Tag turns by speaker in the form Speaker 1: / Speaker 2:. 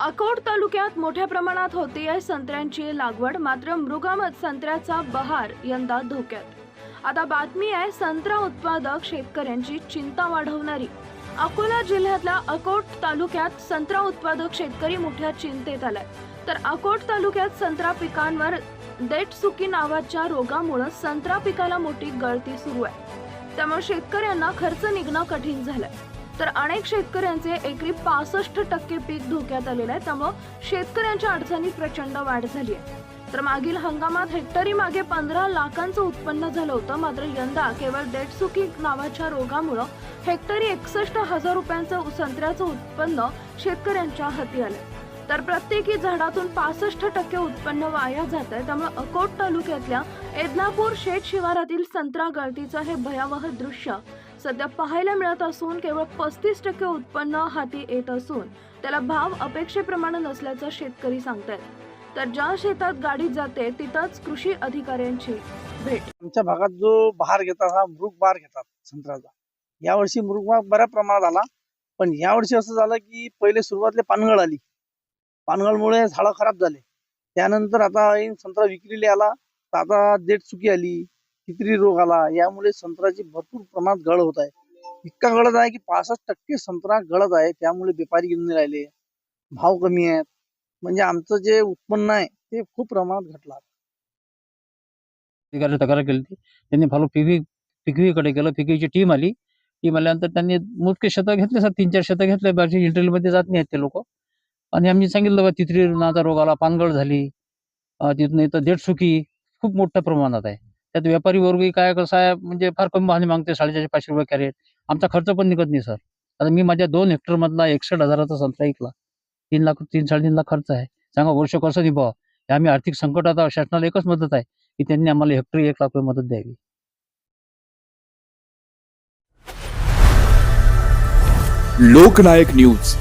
Speaker 1: अकोट तालुक्यात मोठ्या प्रमाणात होते आहे संत्र्यांची लागवड मात्र मृगामत संत्र्याचा बहार यंदा धोक्यात. आता बातमी आहे संत्रा उत्पादक शेतकऱ्यांची चिंता वाढवणारी. अकोला जिल्ह्यातल्या अकोट तालुक्यात संत्रा उत्पादक शेतकरी मोठ्या चिंतेत आलाय. तर अकोट तालुक्यात संत्रा पिकांवर देटसुकी नावाच्या रोगामुळे संत्रा पिकाला मोठी गळती सुरू आहे. त्यामुळे शेतकऱ्यांना खर्च निघणं कठीण झालंय. तर अनेक शेतकऱ्यांचे एकरी पासष्ट टक्के पीक धोक्यात आलेलं आहे. त्यामुळं शेतकऱ्यांच्या अडचणीत प्रचंड वाढ झाली आहे. तर मागील हंगामात हेक्टरी मागे पंधरा लाखांचं उत्पन्न झालं होतं. मात्र यंदा केवळ डेटसुकी नावाच्या रोगामुळं हेक्टरी एकसष्ट हजार रुपयांचं संत्र्याचं उत्पन्न शेतकऱ्यांच्या हाती आलं तर प्रत्येकी झाडातून पासष्ट टक्के उत्पन्न वाया जात आहे. त्यामुळे अकोट तालुक्यातल्या एदनापूर शेत शिवारातील संत्रा गळतीचं हे भयावह दृश्य सध्या पाहायला मिळत असून केवळ पस्तीस टक्के उत्पन्न हाती येत असून त्याला भाव अपेक्षेप्रमाणे नसल्याचं शेतकरी सांगतायत. तर ज्या शेतात गाडी जाते तिथंच कृषी अधिकाऱ्यांची भेट.
Speaker 2: आमच्या भागात जो बहार घेतात हा मृग बहार घेतात संत्र्याचा. यावर्षी मृग बहार बऱ्या प्रमाणात आला. पण यावर्षी असं झालं की पहिले सुरुवातले पानगळ आली. पानगळमुळे झाडं खराब झाले. त्यानंतर आता संत्रा विक्रीला आला. तर आता देठ चुकी आली. तितरी रोग आला यामुळे संत्र्याची भरपूर प्रमाणात गळ होत आहे. इतका गळत आहे की पासष्ट टक्के संत्रा गळत आहे त्यामुळे व्यापारी घेऊन नाही राहिले. भाव कमी आहेत. म्हणजे आमचं जे उत्पन्न आहे ते खूप प्रमाणात घटला
Speaker 3: तक्रार केली होती. त्यांनी फॉलो पिकवी पिकवीकडे गेलं. पिकवीची टीम आली. टीम आल्यानंतर त्यांनी मोजके शतक घेतले सर. तीन चार शतक घेतले. बाकी इंटरव्ह्यूमध्ये जात नाही ते लोक. आणि आम्ही सांगितलं बा तिथरी नाचा रोग आला पानगळ झाली. तिथून इथं देठसुकी खूप मोठ्या प्रमाणात आहे. त्यात व्यापारी वर्गही काय कसं आहे म्हणजे फार कमी भावने मागते साडेचारशे पाचशे रुपये कॅरेट आमचा खर्च पण निघत नाही सर आता मी माझ्या दोन हेक्टर मधला एकसष्ट हजाराचा संत्रा ऐकला तीन लाख तीन साडेतीन लाख खर्च आहे. सांगा वर्ष कसं निभावा? हे आम्ही आर्थिक संकटात शासनाला एकच मदत आहे की त्यांनी आम्हाला हेक्टरी एक लाख रुपये मदत द्यावी.
Speaker 4: लोकनायक न्यूज.